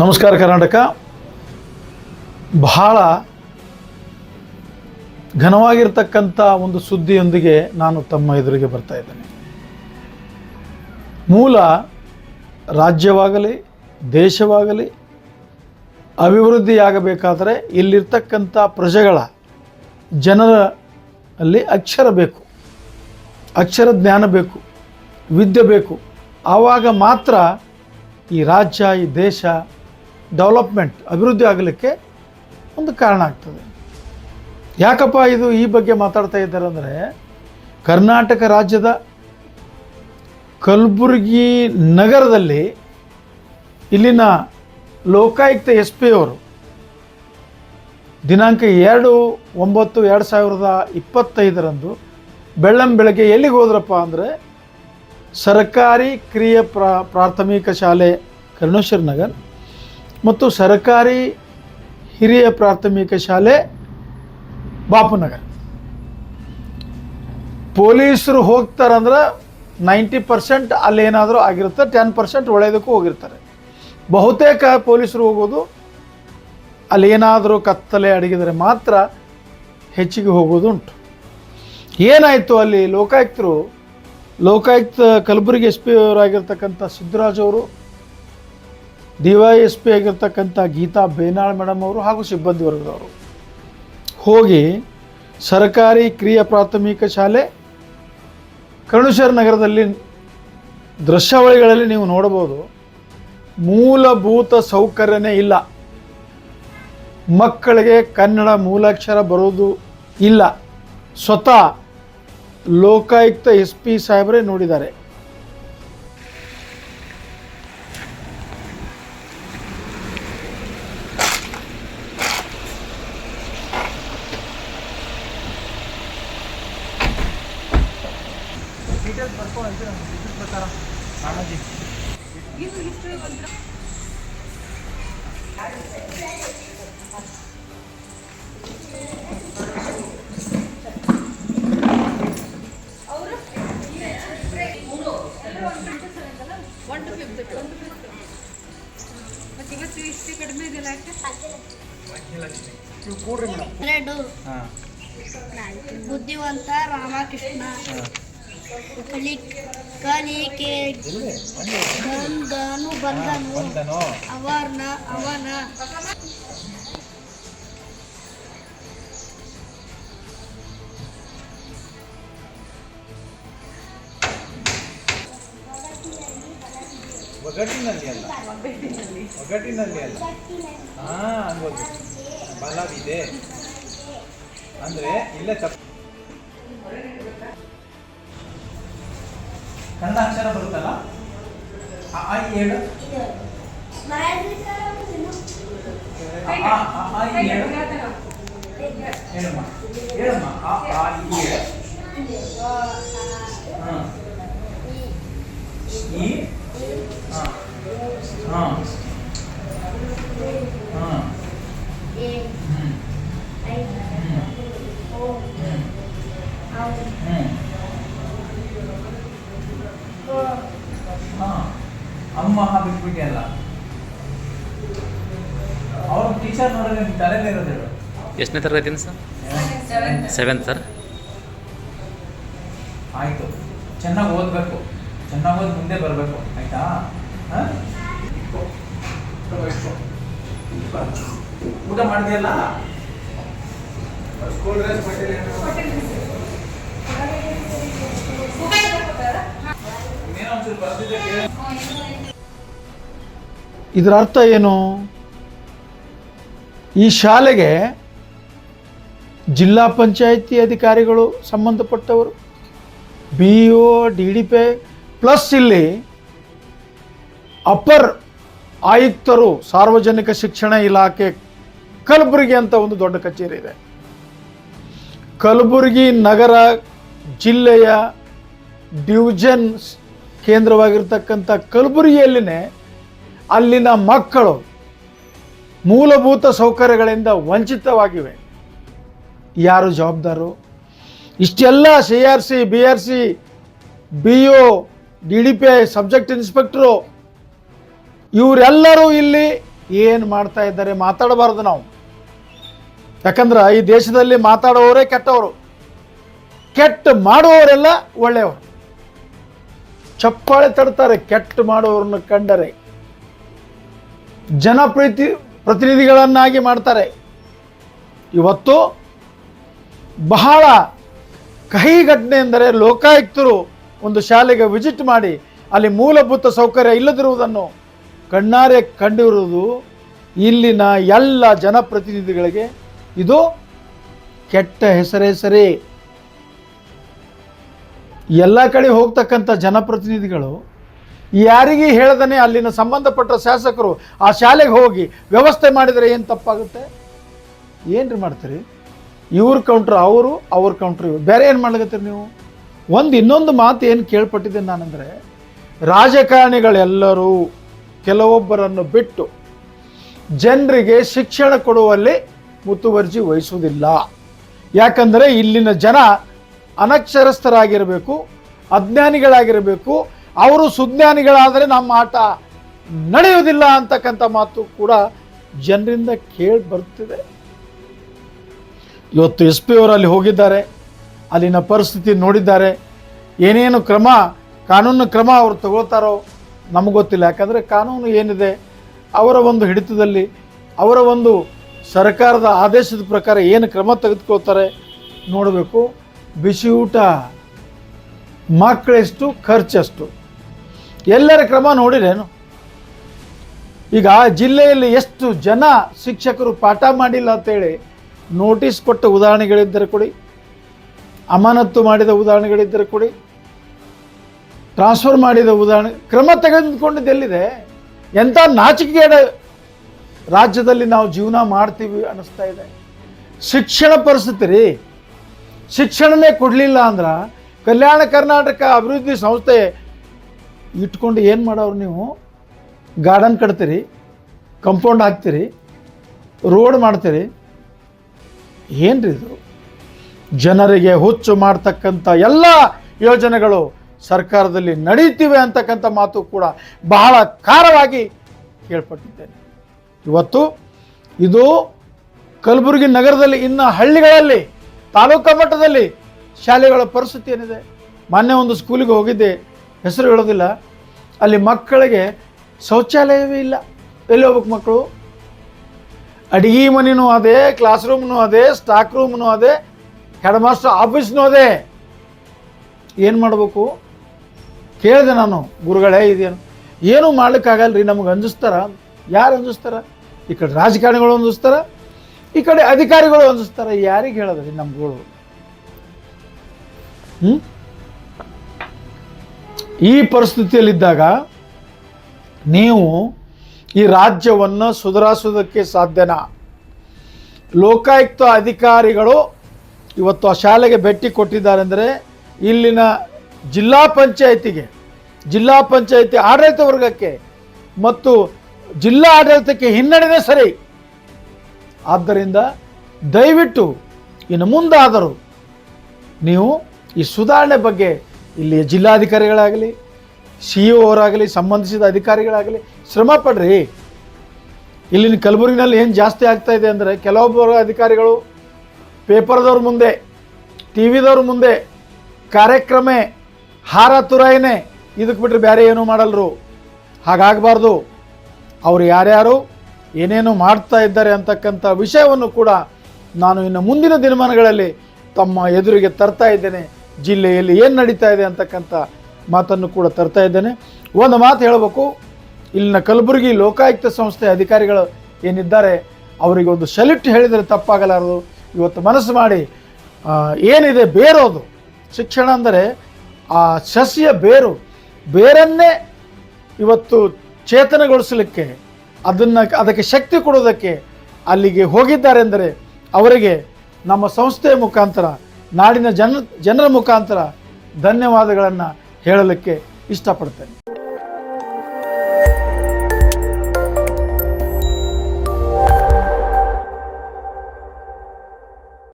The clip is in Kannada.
ನಮಸ್ಕಾರ ಕರ್ನಾಟಕ. ಬಹಳ ಘನವಾಗಿರ್ತಕ್ಕಂಥ ಒಂದು ಸುದ್ದಿಯೊಂದಿಗೆ ನಾನು ತಮ್ಮ ಎದುರಿಗೆ ಬರ್ತಾ ಇದ್ದೇನೆ. ಮೂಲ ರಾಜ್ಯವಾಗಲಿ, ದೇಶವಾಗಲಿ, ಅಭಿವೃದ್ಧಿಯಾಗಬೇಕಾದರೆ ಇಲ್ಲಿರ್ತಕ್ಕಂಥ ಪ್ರಜೆಗಳ ಜನರ ಅಲ್ಲಿ ಅಕ್ಷರ ಬೇಕು, ಅಕ್ಷರ ಜ್ಞಾನ ಬೇಕು, ವಿದ್ಯೆ ಬೇಕು. ಆವಾಗ ಮಾತ್ರ ಈ ರಾಜ್ಯ, ಈ ದೇಶ ಡೆವಲಪ್ಮೆಂಟ್, ಅಭಿವೃದ್ಧಿ ಆಗಲಿಕ್ಕೆ ಒಂದು ಕಾರಣ ಆಗ್ತದೆ. ಯಾಕಪ್ಪ ಇದು ಈ ಬಗ್ಗೆ ಮಾತಾಡ್ತಾ ಇದ್ದಾರೆ ಅಂದರೆ, ಕರ್ನಾಟಕ ರಾಜ್ಯದ ಕಲಬುರಗಿ ನಗರದಲ್ಲಿ ಇಲ್ಲಿನ ಲೋಕಾಯುಕ್ತ ಎಸ್ ಪಿ ಅವರು ದಿನಾಂಕ ಎರಡು ಒಂಬತ್ತು ಎರಡು ಸಾವಿರದ ಇಪ್ಪತ್ತೈದರಂದು ಬೆಳ್ಳಂ ಬೆಳಗ್ಗೆ ಎಲ್ಲಿಗೆ ಹೋದ್ರಪ್ಪ ಅಂದರೆ ಸರ್ಕಾರಿ ಕ್ರಿಯೆ ಪ್ರಾ ಪ್ರಾಥಮಿಕ ಶಾಲೆ ಕರುಣೇಶ್ವರ ನಗರ್ ಮತ್ತು ಸರ್ಕಾರಿ ಹಿರಿಯ ಪ್ರಾಥಮಿಕ ಶಾಲೆ ಬಾಪುನಗರ್. ಪೊಲೀಸರು ಹೋಗ್ತಾರಂದ್ರೆ ನೈಂಟಿ ಪರ್ಸೆಂಟ್ ಅಲ್ಲೇನಾದರೂ ಆಗಿರುತ್ತೆ, ಟೆನ್ ಪರ್ಸೆಂಟ್ ಒಳ್ಳೆಯದಕ್ಕೂ ಹೋಗಿರ್ತಾರೆ. ಬಹುತೇಕ ಪೊಲೀಸರು ಹೋಗೋದು ಅಲ್ಲೇನಾದರೂ ಕತ್ತಲೆ ಅಡಗಿದರೆ ಮಾತ್ರ ಹೆಚ್ಚಿಗೆ ಹೋಗೋದು ಉಂಟು. ಏನಾಯಿತು ಅಲ್ಲಿ ಲೋಕಾಯುಕ್ತರು, ಲೋಕಾಯುಕ್ತ ಕಲಬುರಗಿ ಎಸ್ ಪಿ ಅವರಾಗಿರ್ತಕ್ಕಂಥ ಸಿದ್ದರಾಜ್ ಅವರು ಡಿ ವೈ ಎಸ್ ಆಗಿರ್ತಕ್ಕಂಥ ಗೀತಾ ಬೇನಾಳ್ ಮೇಡಮ್ ಅವರು ಹಾಗೂ ಸಿಬ್ಬಂದಿ ವರ್ಗದವರು. ಹೋಗಿ ಸರ್ಕಾರಿ ಕ್ರಿಯಾ ಪ್ರಾಥಮಿಕ ಶಾಲೆ ಕರುಣೇಶ್ವರ ನಗರದಲ್ಲಿ ದೃಶ್ಯಾವಳಿಗಳಲ್ಲಿ ನೀವು ನೋಡಬಹುದು. ಮೂಲಭೂತ ಸೌಕರ್ಯನೇ ಇಲ್ಲ. ಮಕ್ಕಳಿಗೆ ಕನ್ನಡ ಮೂಲಾಕ್ಷರ ಬರೋದು ಇಲ್ಲ. ಸ್ವತಃ ಲೋಕಾಯುಕ್ತ ಎಸ್ ಪಿ ಸಾಹೇಬರೇ ನೋಡಿದ್ದಾರೆ. ಒನ್ ಟು ಫಿಫ್ತ್ ಮತ್ತೆ ಇವತ್ತು ಇಷ್ಟು ಕಡಿಮೆ ಇದೆಯಲ್ಲ ಯಾಕೆ? ಎರಡು. ಬುದ್ಧಿವಂತ ರಾಮಕೃಷ್ಣ. ಕಲಿಕೆ ಬಂದನು ಬಂದನು ಅವನ ಅವನ. ಒಗಟಿನಲ್ಲಿ ಅಲ್ಲ. ಒಗಟಿನಲ್ಲಿ ಅಲ್ಲ. ಹಾ ಅನ್ಬೋದು ಬಲವಿದೆ. ಅಂದ್ರೆ ಇಲ್ಲೇ ತಪ್ಪು ಕನ್ನಡ ಅಕ್ಷರ ಬರುತ್ತಲ್ಲ? ಆ, ಹೇಳು ಹೇಳಮ್ಮ ಹೇಳಮ್ಮ ಆ, ಆ, ಹೇಳು ಹಾ. ಈ ಹಾ ಹಾ ಹಾ. ಹ್ಮ್. ಹ್ಮ್. ಹಾ ಅಮ್ಮ ಬಿಟ್ಬಿಟ್ಟೆ ಅಲ್ಲ. ಅವ್ರ ಟೀಚರ್ ನೋಡಿದ್ರೆ ನಿಮ್ ತಲೆನೇ ಇರೋದು ಹೇಳು ಎಷ್ಟನೇ ತರಗತಿ ಸರ್? Seventh sir? ಆಯಿತು. ಚೆನ್ನಾಗಿ ಓದಬೇಕು. ಚೆನ್ನಾಗಿ ಓದಿ ಮುಂದೆ ಬರಬೇಕು. ಆಯ್ತಾ? ಹಾಂ? ಊಟ ಮಾಡಿದೆಯಲ್ಲ ಸ್ಕೂಲ್ ಡ್ರೆಸ್ ಕೇಳು. ಇದರ ಅರ್ಥ ಏನು? ಈ ಶಾಲೆಗೆ ಜಿಲ್ಲಾ ಪಂಚಾಯಿತಿ ಅಧಿಕಾರಿಗಳು ಸಂಬಂಧಪಟ್ಟವರು B O D D P plus ಇಲ್ಲಿ ಅಪರ್ ಆಯುಕ್ತರು ಸಾರ್ವಜನಿಕ ಶಿಕ್ಷಣ ಇಲಾಖೆ ಕಲಬುರಗಿ ಅಂತ ಒಂದು ದೊಡ್ಡ ಕಚೇರಿ ಇದೆ. ಕಲಬುರಗಿ ನಗರ ಜಿಲ್ಲೆಯ ಡಿವಿಷನ್ ಕೇಂದ್ರವಾಗಿರ್ತಕ್ಕಂಥ ಕಲಬುರಗಿಯಲ್ಲಿನೇ ಅಲ್ಲಿನ ಮಕ್ಕಳು ಮೂಲಭೂತ ಸೌಕರ್ಯಗಳಿಂದ ವಂಚಿತವಾಗಿವೆ. ಯಾರು ಜವಾಬ್ದಾರು? ಇಷ್ಟೆಲ್ಲ C R C, B R C, B O, D D P I subject inspector ಇವರೆಲ್ಲರೂ ಇಲ್ಲಿ ಏನು ಮಾಡ್ತಾ ಇದ್ದಾರೆ ಮಾತಾಡಬಾರ್ದು ನಾವು. ಯಾಕಂದ್ರೆ ಈ ದೇಶದಲ್ಲಿ ಮಾತಾಡೋರೇ ಕೆಟ್ಟವರು. ಕೆಟ್ಟ ಮಾಡುವವರೆಲ್ಲ ಒಳ್ಳೆಯವರು. ಚಪ್ಪಾಳೆ ತಡ್ತಾರೆ ಕೆಟ್ಟ ಮಾಡುವವ್ರನ್ನ ಕಂಡರೆ. ಜನಪ್ರೀತಿ ಪ್ರತಿನಿಧಿಗಳನ್ನಾಗಿ ಮಾಡ್ತಾರೆ. ಇವತ್ತು ಬಹಳ ಕಹಿ ಘಟನೆ ಎಂದರೆ ಲೋಕಾಯುಕ್ತರು ಒಂದು ಶಾಲೆಗೆ ವಿಸಿಟ್ ಮಾಡಿ, ಅಲ್ಲಿ ಮೂಲಭೂತ ಸೌಕರ್ಯ ಇಲ್ಲದಿರುವುದನ್ನು ಕಣ್ಣಾರೆ ಕಂಡಿರುವುದು ಇಲ್ಲಿನ ಎಲ್ಲ ಜನಪ್ರತಿನಿಧಿಗಳಿಗೆ ಇದು ಕೆಟ್ಟ ಹೆಸರೇ ಸರಿ ಎಲ್ಲ ಕಡೆ ಹೋಗ್ತಕ್ಕಂಥ ಜನಪ್ರತಿನಿಧಿಗಳು ಯಾರಿಗೆ ಹೇಳದನೆ ಅಲ್ಲಿನ ಸಂಬಂಧಪಟ್ಟ ಶಾಸಕರು ಆ ಶಾಲೆಗೆ ಹೋಗಿ ವ್ಯವಸ್ಥೆ ಮಾಡಿದರೆ ಏನು ತಪ್ಪಾಗುತ್ತೆ? ಏನ್ರಿ ಮಾಡ್ತೀರಿ? ಇವ್ರ ಕೌಂಟ್ರ್ ಅವರು, ಅವ್ರ ಕೌಂಟ್ರ್ ಇವ್ರು. ಬೇರೆ ಏನು ಮಾಡ್ಲಕತ್ತೀರಿ ನೀವು? ಒಂದು ಇನ್ನೊಂದು ಮಾತು ಏನು ಕೇಳ್ಪಟ್ಟಿದ್ದೆ ನಾನಂದರೆ, ರಾಜಕಾರಣಿಗಳೆಲ್ಲರೂ ಕೆಲವೊಬ್ಬರನ್ನು ಬಿಟ್ಟು ಜನರಿಗೆ ಶಿಕ್ಷಣ ಕೊಡುವಲ್ಲಿ ಮುತುವರ್ಜಿ ವಹಿಸುವುದಿಲ್ಲ. ಯಾಕಂದರೆ ಇಲ್ಲಿನ ಜನ ಅನಕ್ಷರಸ್ಥರಾಗಿರಬೇಕು, ಅಜ್ಞಾನಿಗಳಾಗಿರಬೇಕು, ಅವರು ಸುಜ್ಞಾನಿಗಳಾದರೆ ನಮ್ಮ ಆಟ ನಡೆಯುವುದಿಲ್ಲ ಅಂತಕ್ಕಂಥ ಮಾತು ಕೂಡ ಜನರಿಂದ ಕೇಳಿ ಬರ್ತಿದೆ ಇವತ್ತು ಎಸ್ ಪಿ ಅವರು ಅಲ್ಲಿ ಹೋಗಿದ್ದಾರೆ, ಅಲ್ಲಿನ ಪರಿಸ್ಥಿತಿ ನೋಡಿದ್ದಾರೆ, ಏನೇನು ಕ್ರಮ, ಕಾನೂನು ಕ್ರಮ ಅವರು ತಗೊಳ್ತಾರೋ ನಮಗೆ ಗೊತ್ತಿಲ್ಲ. ಯಾಕಂದರೆ ಕಾನೂನು ಏನಿದೆ, ಅವರ ಒಂದು ಹಿಡಿತದಲ್ಲಿ, ಅವರ ಒಂದು ಸರ್ಕಾರದ ಆದೇಶದ ಪ್ರಕಾರ ಏನು ಕ್ರಮ ತೆಗೆದುಕೊಳ್ತಾರೆ ನೋಡಬೇಕು. ಬಿಸಿ ಊಟ ಮಕ್ಕಳೆಷ್ಟು, ಖರ್ಚಷ್ಟು. ಎಲ್ಲರ ಕ್ರಮ ನೋಡಿರೇನು? ಈಗ ಜಿಲ್ಲೆಯಲ್ಲಿ ಎಷ್ಟು ಜನ ಶಿಕ್ಷಕರು ಪಾಠ ಮಾಡಿಲ್ಲ ಅಂತೇಳಿ ನೋಟಿಸ್ ಕೊಟ್ಟ ಉದಾಹರಣೆಗಳಿದ್ದರೆ ಕೊಡಿ, ಅಮಾನತ್ತು ಮಾಡಿದ ಉದಾಹರಣೆಗಳಿದ್ದರೆ ಕೊಡಿ, ಟ್ರಾನ್ಸ್ಫರ್ ಮಾಡಿದ ಉದಾಹರಣೆ, ಕ್ರಮ ತೆಗೆದುಕೊಂಡಿದ್ದು ಎಲ್ಲಿದೆ? ಎಂಥ ನಾಚಿಕೆಗೇಡ ರಾಜ್ಯದಲ್ಲಿ ನಾವು ಜೀವನ ಮಾಡ್ತೀವಿ ಅನ್ನಿಸ್ತಾ ಇದೆ. ಶಿಕ್ಷಣ ಪರಿಸ್ಥಿತಿ ರೀ. ಶಿಕ್ಷಣನೇ ಕೊಡಲಿಲ್ಲ ಅಂದ್ರೆ ಕಲ್ಯಾಣ ಕರ್ನಾಟಕ ಅಭಿವೃದ್ಧಿ ಸಂಸ್ಥೆ ಇಟ್ಕೊಂಡು ಏನು ಮಾಡೋರು ನೀವು? ಗಾರ್ಡನ್ ಕಟ್ತೀರಿ ಕಂಪೌಂಡ್ ಹಾಕ್ತೀರಿ ರೋಡ್ ಮಾಡ್ತೀರಿ. ಏನ್ರಿ ಇದು? ಜನರಿಗೆ ಹುಚ್ಚು ಮಾಡ್ತಕ್ಕಂಥ ಎಲ್ಲ ಯೋಜನೆಗಳು ಸರ್ಕಾರದಲ್ಲಿ ನಡೀತಿವೆ ಅಂತಕ್ಕಂಥ ಮಾತು ಕೂಡ ಬಹಳ ಖಾರವಾಗಿ ಕೇಳ್ಪಟ್ಟಿದ್ದೇನೆ. ಇವತ್ತು ಇದು ಕಲಬುರಗಿ ನಗರದಲ್ಲಿ ಇನ್ನು ಹಳ್ಳಿಗಳಲ್ಲಿ ತಾಲೂಕಾ ಮಟ್ಟದಲ್ಲಿ ಶಾಲೆಗಳ ಪರಿಸ್ಥಿತಿ ಏನಿದೆ? ಮೊನ್ನೆ ಒಂದು ಸ್ಕೂಲಿಗೆ ಹೋಗಿದ್ದೆ. ಹೆಸರು ಹೇಳೋದಿಲ್ಲ. ಅಲ್ಲಿ ಮಕ್ಕಳಿಗೆ ಶೌಚಾಲಯವೇ ಇಲ್ಲ. ಎಲ್ಲಿ ಹೋಗ್ಬೇಕು ಮಕ್ಕಳು? ಅಡಿಗೆ ಮನೆಯೂ ಅದೇ ಕ್ಲಾಸ್ ರೂಮ್ನೂ ಅದೇ ಸ್ಟಾಕ್ ರೂಮ್ನೂ ಅದೇ ಹೆಡ್ ಮಾಸ್ಟರ್ ಆಫೀಸ್ನೂ ಅದೇ. ಏನು ಮಾಡಬೇಕು? ಕೇಳಿದೆ ನಾನು, ಗುರುಗಳೇ ಇದೇನು ಏನೂ ಮಾಡ್ಲಿಕ್ಕಾಗಲ್ಲ ರೀ ನಮ್ಗೆ ಅಂಜಿಸ್ತಾರ? ಯಾರು ಅಂಜಿಸ್ತಾರ? ಈ ಕಡೆ ರಾಜಕಾರಣಿಗಳು ಅಂಜಿಸ್ತಾರ? ಈ ಕಡೆ ಅಧಿಕಾರಿಗಳು ಅನಿಸ್ತಾರೆ ಯಾರಿಗೆ ಹೇಳೋದ್ರಿ ನಮ್ಗಳು ಹ್ಞೂ ಈ ಪರಿಸ್ಥಿತಿಯಲ್ಲಿದ್ದಾಗ ನೀವು ಈ ರಾಜ್ಯವನ್ನು ಸುಧಾರಿಸೋದಕ್ಕೆ ಸಾಧ್ಯನಾ? ಲೋಕಾಯುಕ್ತ ಅಧಿಕಾರಿಗಳು ಇವತ್ತು ಆ ಶಾಲೆಗೆ ಭೇಟಿ ಕೊಟ್ಟಿದ್ದಾರೆ ಅಂದರೆ ಇಲ್ಲಿನ ಜಿಲ್ಲಾ ಪಂಚಾಯತಿಗೆ, ಜಿಲ್ಲಾ ಪಂಚಾಯತಿ ಆಡಳಿತ ವರ್ಗಕ್ಕೆ ಮತ್ತು ಜಿಲ್ಲಾ ಆಡಳಿತಕ್ಕೆ ಹಿನ್ನಡೆನೇ ಸರಿ. ಆದ್ದರಿಂದ ದಯವಿಟ್ಟು ಇನ್ನು ಮುಂದಾದರೂ ನೀವು ಈ ಸುಧಾರಣೆ ಬಗ್ಗೆ ಇಲ್ಲಿ ಜಿಲ್ಲಾಧಿಕಾರಿಗಳಾಗಲಿ, ಸಿ ಇ ಅವರಾಗಲಿ, ಸಂಬಂಧಿಸಿದ ಅಧಿಕಾರಿಗಳಾಗಲಿ ಶ್ರಮ ಪಡ್ರಿ. ಇಲ್ಲಿನ ಕಲಬುರಗಿನಲ್ಲಿ ಏನು ಜಾಸ್ತಿ ಆಗ್ತಾ ಇದೆ ಅಂದರೆ ಕೆಲವೊಬ್ಬರು ಅಧಿಕಾರಿಗಳು ಪೇಪರ್ದವ್ರ ಮುಂದೆ, ಟಿ ವಿದವ್ರ ಮುಂದೆ ಕಾರ್ಯಕ್ರಮ ಹಾರ ತುರಾಯಿನೇ ಇದಕ್ಕೆ ಬಿಟ್ಟರೆ ಬೇರೆ ಏನೂ ಮಾಡಲ್ರು. ಹಾಗಾಗಬಾರ್ದು. ಅವರು ಯಾರ್ಯಾರು? ಏನೇನು ಮಾಡ್ತಾ ಇದ್ದಾರೆ ಅಂತಕ್ಕಂಥ ವಿಷಯವನ್ನು ಕೂಡ ನಾನು ಇನ್ನು ಮುಂದಿನ ದಿನಮಾನಗಳಲ್ಲಿ ತಮ್ಮ ಎದುರಿಗೆ ತರ್ತಾ ಇದ್ದೇನೆ. ಜಿಲ್ಲೆಯಲ್ಲಿ ಏನು ನಡೀತಾ ಇದೆ ಅಂತಕ್ಕಂಥ ಮಾತನ್ನು ಕೂಡ ತರ್ತಾ ಇದ್ದೇನೆ. ಒಂದು ಮಾತು ಹೇಳಬೇಕು. ಇಲ್ಲಿನ ಕಲಬುರಗಿ ಲೋಕಾಯುಕ್ತ ಸಂಸ್ಥೆ ಅಧಿಕಾರಿಗಳು ಏನಿದ್ದಾರೆ, ಅವರಿಗೆ ಒಂದು ಸೆಲ್ಯೂಟ್ ಹೇಳಿದರೆ ತಪ್ಪಾಗಲಾರದು. ಇವತ್ತು ಮನಸ್ಸು ಮಾಡಿ ಏನಿದೆ ಬೇರೋದು. ಶಿಕ್ಷಣ ಅಂದರೆ ಆ ಸಸ್ಯ ಬೇರು. ಬೇರನ್ನೇ ಇವತ್ತು ಚೇತನಗೊಳಿಸಲಿಕ್ಕೆ ಅದನ್ನು ಅದಕ್ಕೆ ಶಕ್ತಿ ಕೊಡೋದಕ್ಕೆ ಅಲ್ಲಿಗೆ ಹೋಗಿದ್ದಾರೆ ಎಂದರೆ ಅವರಿಗೆ ನಮ್ಮ ಸಂಸ್ಥೆಯ ಮುಖಾಂತರ, ನಾಡಿನ ಜನ, ಜನರ ಮುಖಾಂತರ ಧನ್ಯವಾದಗಳನ್ನು ಹೇಳಲಿಕ್ಕೆ ಇಷ್ಟಪಡ್ತೇನೆ.